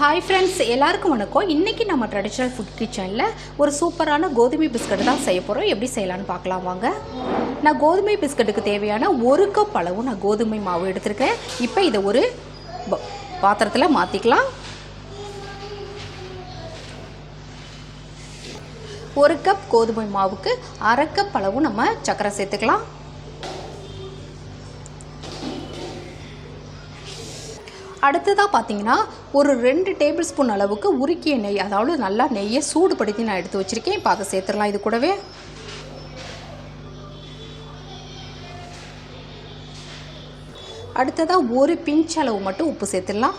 Hi friends எல்லாருக்கும் வணக்கம். இன்றைக்கி நம்ம ட்ரெடிஷ்னல் ஃபுட் கிச்சனில் ஒரு சூப்பரான கோதுமை பிஸ்கட் தான் செய்ய போகிறோம் எப்படி செய்யலான்னு பார்க்கலாம் வாங்க. நான் கோதுமை பிஸ்கட்டுக்கு தேவையான ஒரு கப் அளவு நான் கோதுமை மாவு எடுத்திருக்கேன். இப்போ இதை ஒரு ப- பாத்திரத்தில் மாற்றிக்கலாம் ஒரு கப் கோதுமை மாவுக்கு அரை கப் அளவு நம்ம சக்கரை சேர்த்துக்கலாம். அடுத்ததாக பார்த்தீங்கன்னா ஒரு ரெண்டு டேபிள் ஸ்பூன் அளவுக்கு உருக்கிய நெய் அதாவது நல்லா நெய்யை சூடுபடுத்தி நான் எடுத்து வச்சுருக்கேன். இப்போ அதை சேர்த்துடலாம் இது கூடவே. அடுத்ததாக ஒரு பிஞ்ச் அளவு மட்டும் உப்பு சேர்த்துடலாம்.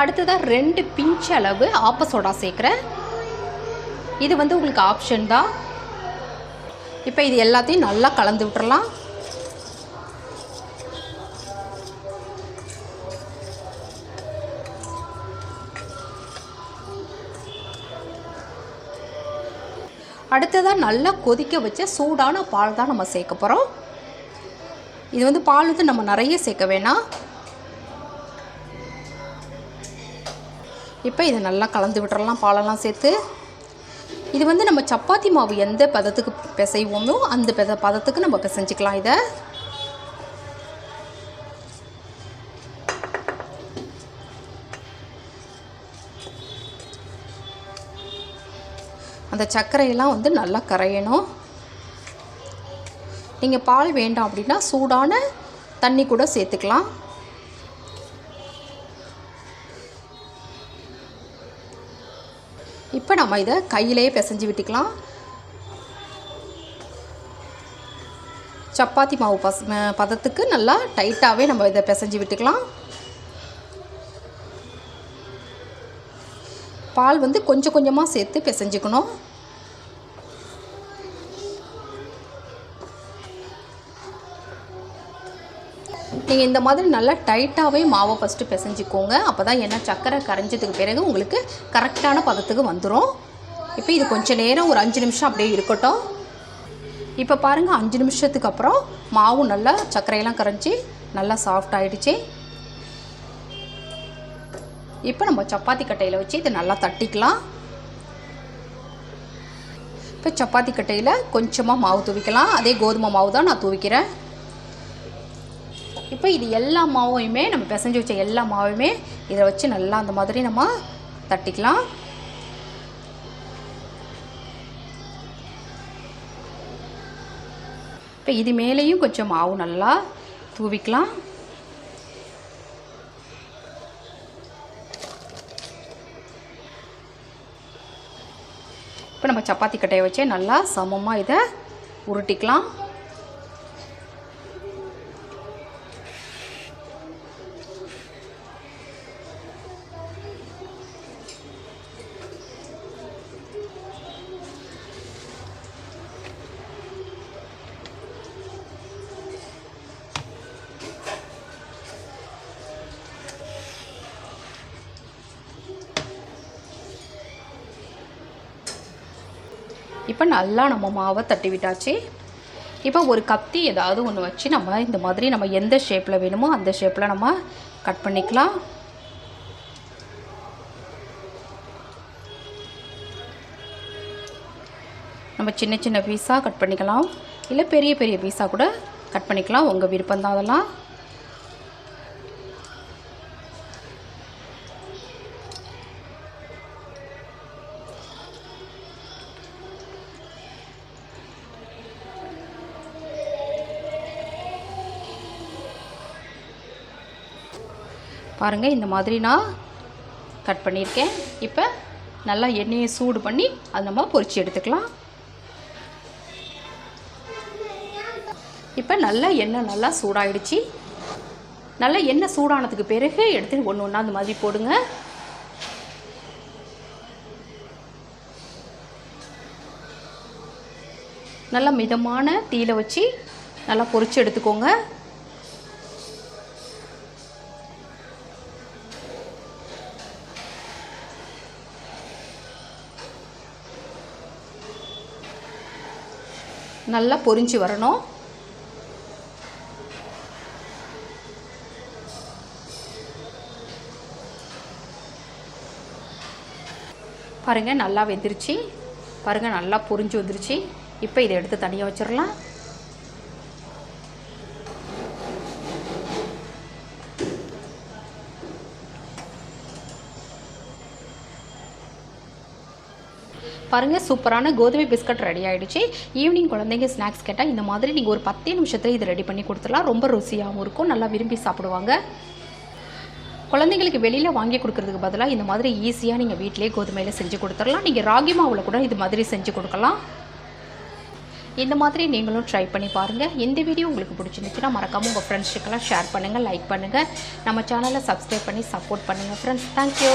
அடுத்ததாக ரெண்டு பிஞ்ச் அளவு ஆப்ப சோடா சேர்க்குறேன். இது வந்து உங்களுக்கு ஆப்ஷன் தான். இப்போ இது எல்லாத்தையும் நல்லா கலந்து விட்டுறலாம். அடுத்ததாக நல்லா கொதிக்க வச்ச சூடான பால் தான் நம்ம சேர்க்க போகிறோம் இது வந்து பால் வந்து நம்ம நிறைய சேர்க்க வேணாம். இப்போ இதை நல்லா கலந்து விட்டுறலாம் பாலெல்லாம் சேர்த்து. இது வந்து நம்ம சப்பாத்தி மாவு எந்த பதத்துக்கு பிசைவோமோ அந்த பத பதத்துக்கு நம்ம பிசைஞ்சிக்கலாம் இதை. அந்த சர்க்கரையெல்லாம் வந்து நல்லா கரையணும். நீங்கள் பால் வேண்டாம் அப்படின்னா சூடான தண்ணி கூட சேர்த்துக்கலாம். இப்போ நம்ம இதை கையிலேயே பிசைஞ்சு விட்டுக்கலாம். சப்பாத்தி மாவு பச பதத்துக்கு நல்லா டைட்டாகவே நம்ம இதை பிசைஞ்சு விட்டுக்கலாம். பால் வந்து கொஞ்சம் கொஞ்சமாக சேர்த்து பிசைஞ்சுக்கணும். நீங்கள் இந்த மாதிரி நல்லா டைட்டாகவே மாவை ஃபஸ்ட்டு பிசைஞ்சிக்கோங்க. அப்போ தான் என்ன சக்கரை கரைஞ்சதுக்கு பிறகு உங்களுக்கு கரெக்டான பதத்துக்கு வந்துடும் இப்போ இது கொஞ்சம் நேரம் ஒரு அஞ்சு நிமிஷம் அப்படியே இருக்கட்டும். இப்போ பாருங்கள் அஞ்சு நிமிஷத்துக்கு அப்புறம் மாவு நல்லா சர்க்கரையெல்லாம் கரைஞ்சி நல்லா சாஃப்ட் ஆயிடுச்சு. இப்போ நம்ம சப்பாத்தி கட்டையில் வச்சு இதை நல்லா தட்டிக்கலாம். இப்போ சப்பாத்தி கட்டையில் கொஞ்சமாக மாவு தூவிக்கலாம். அதே கோதுமை மாவு தான் நான் தூவிக்கிறேன். இப்போ இது எல்லா மாவையுமே நம்ம பிசைஞ்சு வச்ச எல்லா மாவையுமே இதை வச்சு நல்லா அந்த மாதிரி நம்ம தட்டிக்கலாம். இப்போ இது மேலேயும் கொஞ்சம் மாவு நல்லா தூவிக்கலாம். இப்போ நம்ம சப்பாத்தி கட்டையை வச்சே நல்லா சமமாக இதை உருட்டிக்கலாம். இப்போ நல்லா நம்ம மாவை தட்டி விட்டாச்சு. இப்போ ஒரு கத்தி ஏதாவது ஒன்று வச்சு நம்ம இந்த மாதிரி நம்ம எந்த ஷேப்பில் வேணுமோ அந்த ஷேப்பில் நம்ம கட் பண்ணிக்கலாம். நம்ம சின்ன சின்ன பீஸாக கட் பண்ணிக்கலாம். இல்லை பெரிய பெரிய பீஸாக கூட கட் பண்ணிக்கலாம். உங்கள் விருப்பம் தான் அதெல்லாம். பாருங்கள் இந்த மாதிரி நான் கட் பண்ணியிருக்கேன். இப்போ நல்லா எண்ணெயை சூடு பண்ணி அது நம்ம பொறிச்சு எடுத்துக்கலாம். இப்போ நல்லா எண்ணெய் நல்லா சூடாகிடுச்சு நல்லா எண்ணெய் சூடானதுக்கு பிறகு எடுத்து ஒன்று ஒன்றா அந்த மாதிரி போடுங்க. நல்லா மிதமான தீயில வச்சு நல்லா பொறிச்சு எடுத்துக்கோங்க. நல்லா பொறிஞ்சு வரணும். பாருங்கள் நல்லா வெந்துருச்சு. பாருங்கள் நல்லா பொறிஞ்சு வந்துருச்சு. இப்போ இதை எடுத்து தனியாக வச்சிடலாம். பாருங்கள் சூப்பரான கோதுமை பிஸ்கட் ரெடி ஆகிடுச்சு ஈவினிங் குழந்தைங்க ஸ்நாக்ஸ் கேட்டால் இந்த மாதிரி நீங்கள் ஒரு பத்தே நிமிஷத்தில் இது ரெடி பண்ணி கொடுத்துடலாம். ரொம்ப ருசியாகவும் இருக்கும் நல்லா விரும்பி சாப்பிடுவாங்க. குழந்தைங்களுக்கு வெளியில் வாங்கி கொடுக்குறதுக்கு பதிலாக இந்த மாதிரி ஈஸியாக நீங்கள் வீட்டிலே கோதுமையில் செஞ்சு கொடுத்துடலாம். நீங்கள் ராகி மாவில் கூட இது மாதிரி செஞ்சு கொடுக்கலாம். இந்த மாதிரி நீங்களும் ட்ரை பண்ணி பாருங்கள் இந்த வீடியோ உங்களுக்கு பிடிச்சிருந்துச்சுன்னா மறக்காமல் உங்கள் ஃப்ரெண்ட்ஸுக்கெல்லாம் ஷேர் பண்ணுங்கள் லைக் பண்ணுங்கள் நம்ம சேனலை சப்ஸ்கிரைப் பண்ணி சப்போர்ட் பண்ணுங்கள் ஃப்ரெண்ட்ஸ் தேங்க்யூ